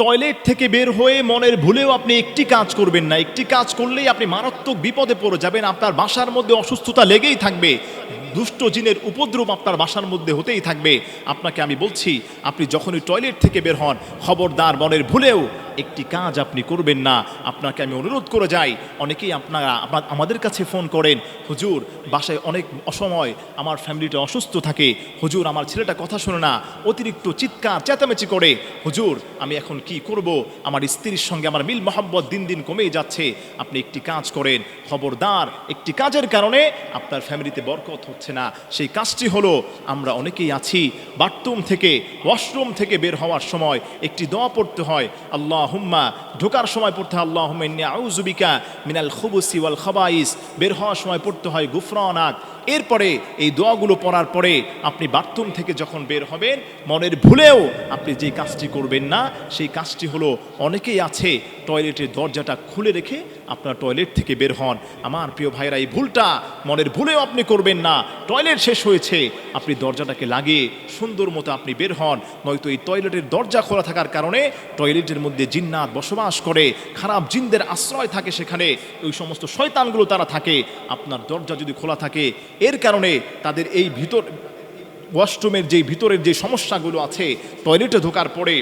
Toilet থেকে বের হয়ে মনের ভুলেও আপনি একটি কাজ করবেন না। একটি কাজ করলেই আপনি মারাত্মক বিপদে পড়ে যাবেন, আপনার বাসার মধ্যে অসুস্থতা লেগেই থাকবে। দুষ্ট জিনের উপদ্রব আপনার বাসার মধ্যে হতেই থাকবে। আপনাকে আমি বলছি, আপনি যখনই টয়লেট থেকে বের হন, খবরদার মনের ভুলেও একটি কাজ আপনি করবেন না, আপনাকে আমি অনুরোধ করে যাই। অনেকেই আপনারা আমাদের কাছে ফোন করেন, হুজুর, বাসায় অনেক অসময় আমার ফ্যামিলিটা অসুস্থ থাকে। হুজুর, আমার ছেলেটা কথা শোনে না। অতিরিক্ত চিৎকার, চেঁচামেচি করে, হুজুর, আমি এখন কি করব? আমার স্ত্রীর সঙ্গে আমার মিল মোহাম্মত দিন দিন কমেই যাচ্ছে। আপনি একটি কাজ করেন। খবরদার, একটি কাজের কারণে আপনার ফ্যামিলিতে বরকত হচ্ছে না। সেই কাজটি হলো, আমরা অনেকেই আছি, বাথরুম থেকে, ওয়াশরুম থেকে বের হওয়ার সময় একটি দোয়া পড়তে হয়, আল্লাহ হুম্মা ঢোকার সময় পড়তে আল্লাহ আউজুবিকা মিনাল খুবুসি ওয়াল খাবাইস, বের হওয়ার সময় পড়তে হয় গুফরানাক। এরপরে এই দোয়াগুলো পড়ার পরে আপনি বাথরুম থেকে যখন বের হবেন, মনের ভুলেও আপনি যে কাজটি করবেন না, সেই কাজটি হলো অনেকেই আছে টয়লেটের দরজাটা খুলে রেখে আপনার টয়লেট থেকে বের হন। আমার প্রিয় ভাইরা এই ভুলটা মনের ভুলেও আপনি করবেন না। টয়লেট শেষ হয়েছে, আপনি দরজাটাকে লাগিয়ে সুন্দর মতো আপনি বের হন। নয়তো এই টয়লেটের দরজা খোলা থাকার কারণে টয়লেটের মধ্যে জিন্নাত বসবাস করে, খারাপ জিনদের আশ্রয় থাকে সেখানে, ওই সমস্ত শয়তানগুলো তারা থাকে। আপনার দরজা যদি খোলা থাকে, এর কারণে তাদের এই ভিতর, ওয়াশরুমের যে ভিতরের যে সমস্যাগুলো আছে টয়লেটে ঢোকার পরে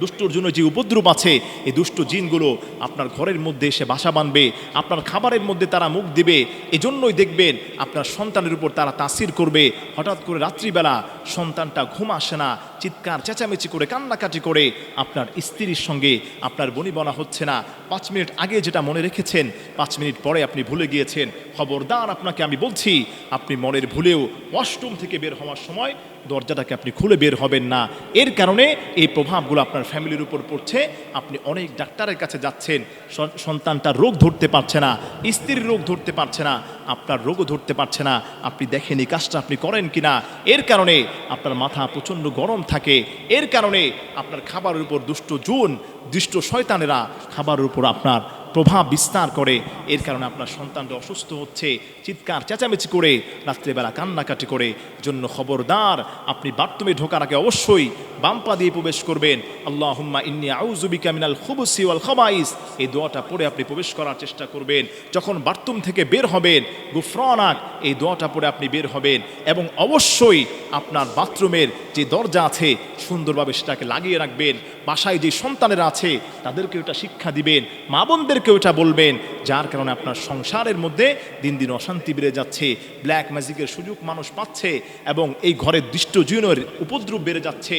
দুষ্টর জন্য যে উপদ্রব আছে, এই দুষ্ট জিনগুলো আপনার ঘরের মধ্যে এসে বাসা বাঁধবে আপনার খাবারের মধ্যে তারা মুখ দিবে, এজন্যই দেখবেন আপনার সন্তানের উপর তারা তাসির করবে। হঠাৎ করে রাত্রিবেলা সন্তানটা ঘুম আসে না, চিৎকার, চেঁচামেচি করে, কান্নাকাটি করে আপনার স্ত্রীর সঙ্গে আপনার বনিবনা হচ্ছে না। পাঁচ মিনিট আগে যেটা মনে রেখেছেন, পাঁচ মিনিট পরে আপনি ভুলে গিয়েছেন। খবরদার আপনাকে আমি বলছি, আপনি মনের ভুলেও ওয়াশরুম থেকে বের হওয়ার সময় দরজাটাকে আপনি খুলে বের হবেন না। এর কারণে এই প্রভাবগুলো আপনার ফ্যামিলির উপর পড়ছে, আপনি অনেক ডাক্তারের কাছে যাচ্ছেন, সন- সন্তানটা রোগ ধরতে পারছে না, স্ত্রীর রোগ ধরতে পারছে না, আপনার রোগও ধরতে পারছে না, আপনি দেখেন এই কাজটা আপনি করেন কি না, এর কারণে আপনার মাথা প্রচণ্ড গরম থাকে, এর কারণে আপনার খাবারের উপর দুষ্ট জুন, দুষ্ট শয়তানেরা খাবারের উপর আপনার প্রভাব বিস্তার করে। এর কারণে আপনার সন্তানটা অসুস্থ হচ্ছে, চিৎকার, চেঁচামেচি করে, রাত্রেবেলা কান্নাকাটি করে। জন্য খবরদার, আপনি বাথরুমে ঢোকার আগে অবশ্যই বাম্পা দিয়ে প্রবেশ করবেন। আল্লাহ হুম্মা ইন্নি আউজুবিকা মিনাল খুবুসি ওয়াল খবাইস। এই দোয়াটা পড়ে আপনি প্রবেশ করার চেষ্টা করবেন। যখন বাথরুম থেকে বের হবেন, গুফরানাক, এই দোয়াটা পড়ে আপনি বের হবেন এবং অবশ্যই আপনার বাথরুমের যে দরজা আছে, সুন্দরভাবে সেটাকে লাগিয়ে রাখবেন। বাসায় যে সন্তানেরা আছে, তাদেরকে ওটা শিক্ষা দিবেন। মা বোনদেরকে এটা বলবেন, যার কারণে আপনার সংসারের মধ্যে দিন দিন অশান্তি বেড়ে যাচ্ছে ব্ল্যাক ম্যাজিকের সুযোগ মানুষ পাচ্ছে, এবং এই ঘরের দুষ্ট জিনের উপদ্রব বেড়ে যাচ্ছে,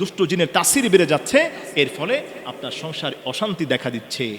দুষ্ট জিনের তাসির বেড়ে যাচ্ছে, এর ফলে আপনার সংসার অশান্তি দেখা দিচ্ছে।